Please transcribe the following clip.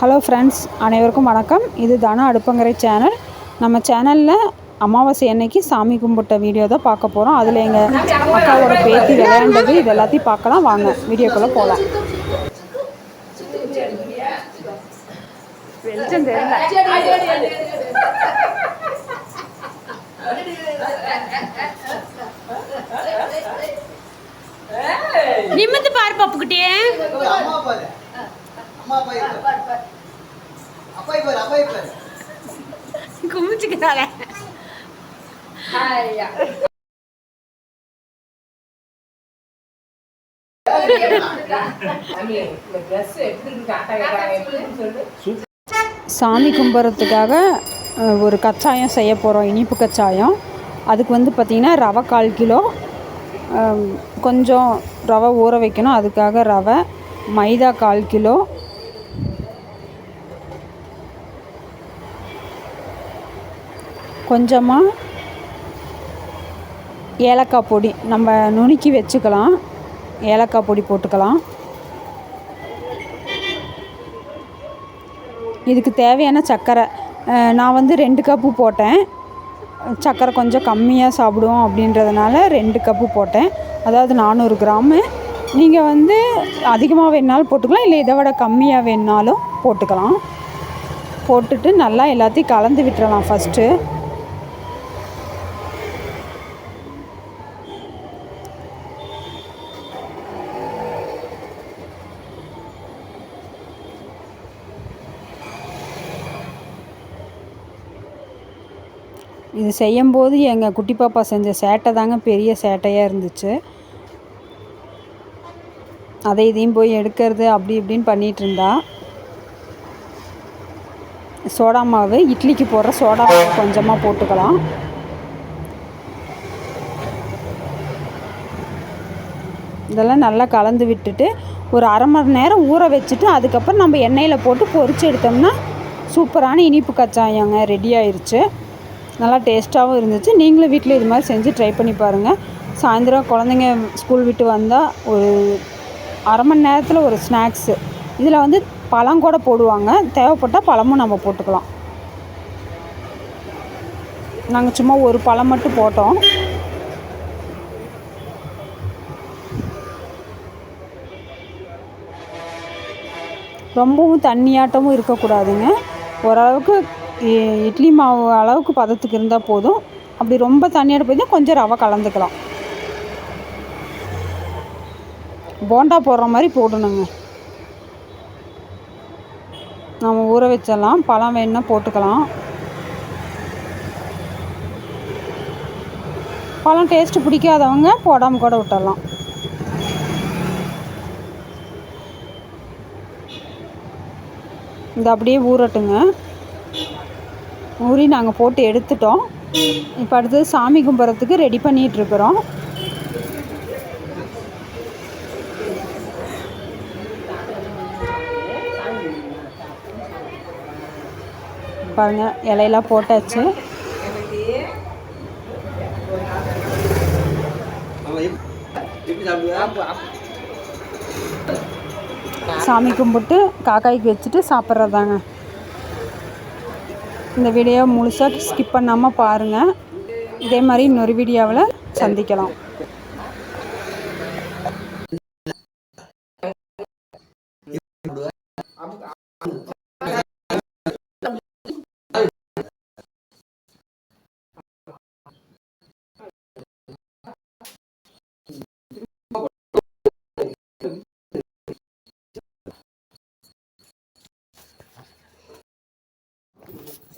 Hello friends அனைவருக்கும் வணக்கம். இது தன அடுப்பங்கரை சேனல். நம்ம சேனலில் அமாவாசை அன்னைக்கு சாமி கும்பிட்ட வீடியோ தான் பார்க்க போகிறோம் அதில் எங்கள் அக்காவோட பேத்தி விளையாண்டது இது எல்லாத்தையும் பார்க்கலாம். வாங்க வீடியோக்குள்ளே போகலாம் வெளிச்சம் தெரியல. நிமிந்து பாரு பப்புக்கிட்டே அம்மா பாரு அம்மா பாரு குமிச்சுக்கிறாளே சாமி கும்பிட்றதுக்காக ஒரு கச்சாயம் செய்ய போகிறோம் இனிப்பு கச்சாயம். அதுக்கு வந்து பார்த்திங்கன்னா ரவை கால் கிலோ கொஞ்சம் ரவை ஊற வைக்கணும். அதுக்காக ரவை மைதா கால் கிலோ கொஞ்சமாக ஏலக்காய் பொடி. நம்ம நுணுக்கி வச்சுக்கலாம். ஏலக்காய் பொடி போட்டுக்கலாம். இதுக்கு தேவையான சர்க்கரை நான் வந்து ரெண்டு கப்பு போட்டேன். சர்க்கரை கொஞ்சம் கம்மியாக சாப்பிடுவோம் அப்படின்றதுனால ரெண்டு கப்பு போட்டேன். அதாவது நானூறு கிராமு. நீங்கள் வந்து அதிகமாக வேணுனாலும் போட்டுக்கலாம் இல்லை இதை விட கம்மியாக வேணுனாலும் போட்டுக்கலாம். போட்டுட்டு நல்லா எல்லாத்தையும் கலந்து விட்டுறலாம் ஃபஸ்ட்டு இது செய்யும்போது எங்கள் குட்டி பாப்பா செஞ்ச சேட்டை தாங்க பெரிய சேட்டையாக இருந்துச்சு. அதை இதையும் போய் எடுக்கிறது அப்படி இப்படின்னு பண்ணிகிட்டு இருந்தா. சோடா மாவு இட்லிக்கு போடுற சோடா மாவு கொஞ்சமாக போட்டுக்கலாம். இதெல்லாம் நல்லா கலந்து விட்டுட்டு ஒரு அரை மணி நேரம் ஊற வச்சுட்டு அதுக்கப்புறம் நம்ம எண்ணெயில் போட்டு பொறிச்சு எடுத்தோம்னா சூப்பரான இனிப்பு கச்சாயங்க ரெடி ஆயிடுச்சு நல்லா டேஸ்ட்டாகவும் இருந்துச்சு. நீங்களும் வீட்டில் இது மாதிரி செஞ்சு ட்ரை பண்ணி பாருங்கள் சாயந்தரம் குழந்தைங்க ஸ்கூல் விட்டு வந்தால் ஒரு அரை மணி நேரத்தில் ஒரு ஸ்நாக்ஸு இதில் வந்து பழம் கூட போடுவாங்க. தேவைப்பட்டால் பழமும் நம்ம போட்டுக்கலாம். நாங்கள் சும்மா ஒரு பழம் மட்டும் போட்டோம். ரொம்பவும் தண்ணியாட்டமும் இருக்கக்கூடாதுங்க. ஓரளவுக்கு இட்லி மாவு அளவுக்கு பதத்துக்கு இருந்தால் போதும். அப்படி ரொம்ப தண்ணியாட்ட போய் கொஞ்சம் ரவை கலந்துக்கலாம். போண்டா போடுற மாதிரி போடணுங்க. நம்ம ஊற வச்சிடலாம். பழம் வேணுன்னா போட்டுக்கலாம். பழம் டேஸ்ட்டு பிடிக்காதவங்க போடாமல் கூட விட்டுடலாம். இந்த அப்படியே ஊறட்டுங்க. ஊறி நாங்கள் போட்டு எடுத்துட்டோம். இப்போ அடுத்தது சாமி கும்பிட்றதுக்கு ரெடி பண்ணிகிட்ருக்குறோம் பாருங்க இலையெல்லாம் போட்டாச்சு. சாமி கும்பிட்டு காக்காய்க்கு வச்சுட்டு சாப்பிட்றதாங்க. இந்த வீடியோ முழுசாக ஸ்கிப் பண்ணாமல் பாருங்கள் இதே மாதிரி இன்னொரு வீடியோவில் சந்திக்கலாம்.